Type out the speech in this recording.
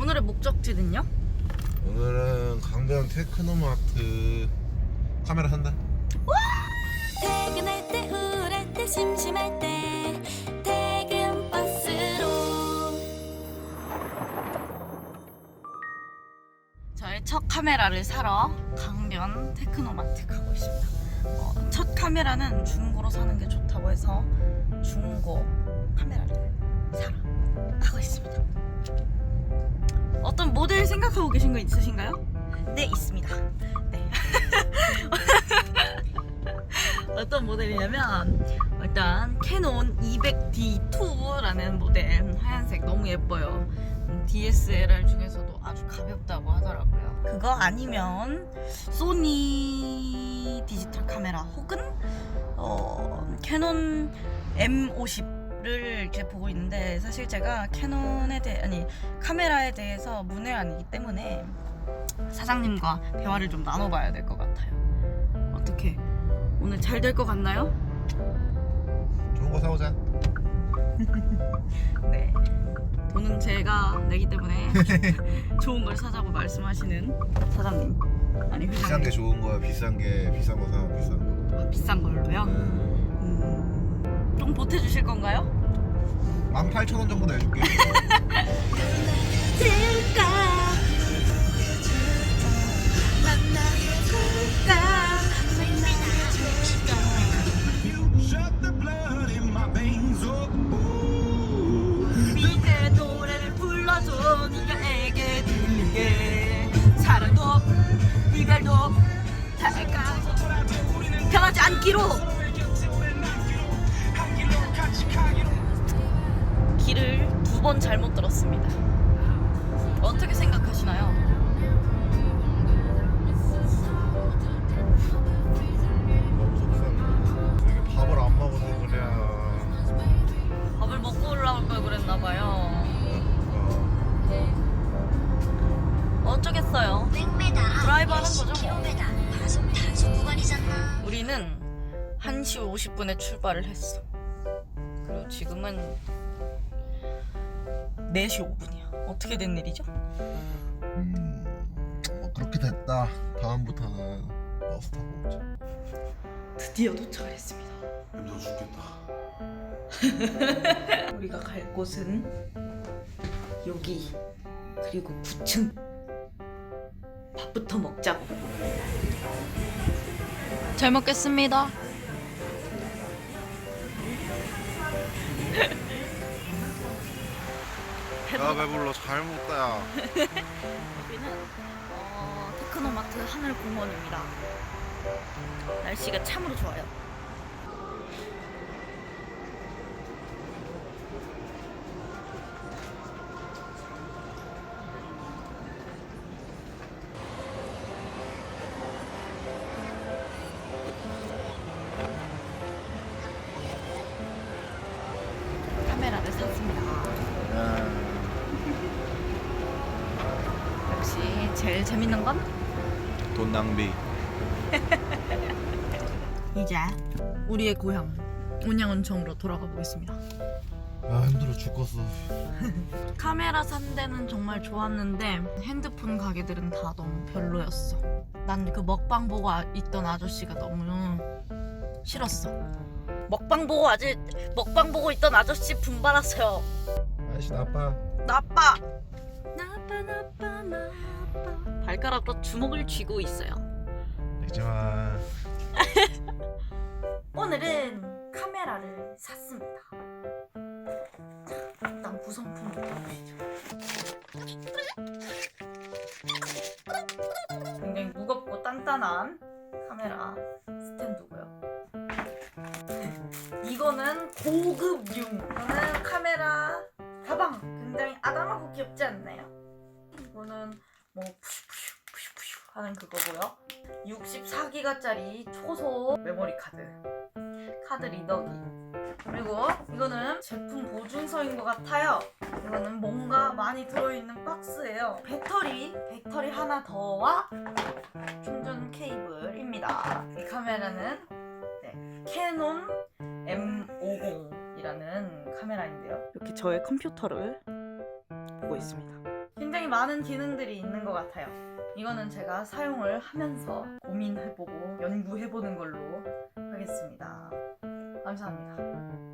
오늘의 목적지는요? 오늘은 강변 테크노마트 카메라 산다. 퇴근할 때 우울할 때 심심할 때 퇴근 버스로 저의 첫 카메라를 사러 강변 테크노마트 가고 있습니다. 어, 첫 카메라는 중고로 사는 게 좋다고 해서 중고 카메라를 사러 가고 있습니다. 모델 생각하고 계신 거 있으신가요? 네, 있습니다. 네. 어떤 모델이냐면 일단 캐논 200D2라는 모델 하얀색 너무 예뻐요. 음, DSLR 중에서도 아주 가볍다고 하더라고요. 그거 아니면 소니 디지털 카메라 혹은 어, 캐논 M50 를 이렇게 보고 있는데 사실 제가 캐논에 대해 아니 카메라에 대해서 문외한이기 때문에 사장님과 대화를 좀 나눠봐야 될 것 같아요. 어떻게 오늘 잘 될 것 같나요? 좋은 거 사오자. 네. 돈은 제가 내기 때문에 좋은 걸 사자고 말씀하시는 사장님. 아니 비싼 회장님. 게 좋은 거야. 비싼 게 비싼 거 사. 비싼 거. 아, 비싼 걸로요? 음. 음, 좀 보태주실 건가요? 18,000원 정도 내줄게. Oh, 변하지 않기로 1시 50분에 출발을 했어. 그리고 지금은 4시 5분이야. 어떻게 된 일이죠? 음. 뭐 그렇게 됐다. 다음부터는 버스 타고 오자. 드디어 도착을 했습니다. 힘들어 죽겠다. 우리가 갈 곳은 여기 그리고 9층. 밥부터 먹자고. 잘 먹겠습니다. 야 배불러 잘 먹다 야. 여기는 어, 테크노마트 하늘공원입니다. 날씨가 참으로 좋아요. 제일 재밌는 건 돈 낭비. 이제 우리의 고향 온양온천으로 돌아가 보겠습니다. 아 힘들어 죽겠어. 카메라 산 데는 정말 좋았는데 핸드폰 가게들은 다 너무 별로였어. 난 그 먹방 보고 아- 있던 아저씨가 너무 싫었어. 먹방 보고 아직 먹방 보고 있던 아저씨 분발하세요. 아저씨 나빠. 나빠. 나빠 나빠 나 빠. 발가락으로 주먹을 쥐고 있어요. 하지만 오늘은 카메라를 샀습니다. 자, 일단 구성품부터 보시죠. 굉장히 무겁고 단단한 카메라 스탠드고요. 이거는 고급용. 이거는 카메라 하는 그거고요. 64기가짜리 초소 메모리 카드. 카드 리더기. 그리고 이거는 제품 보증서인 것 같아요. 이거는 뭔가 많이 들어있는 박스예요. 배터리, 배터리 하나 더와 충전 케이블입니다. 이 카메라는 네, 캐논 M50이라는 카메라인데요. 이렇게 저의 컴퓨터를 보고 있습니다. 굉장히 많은 기능들이 있는 것 같아요. 이거는 제가 사용을 하면서 고민해보고 연구해보는 걸로 하겠습니다. 감사합니다.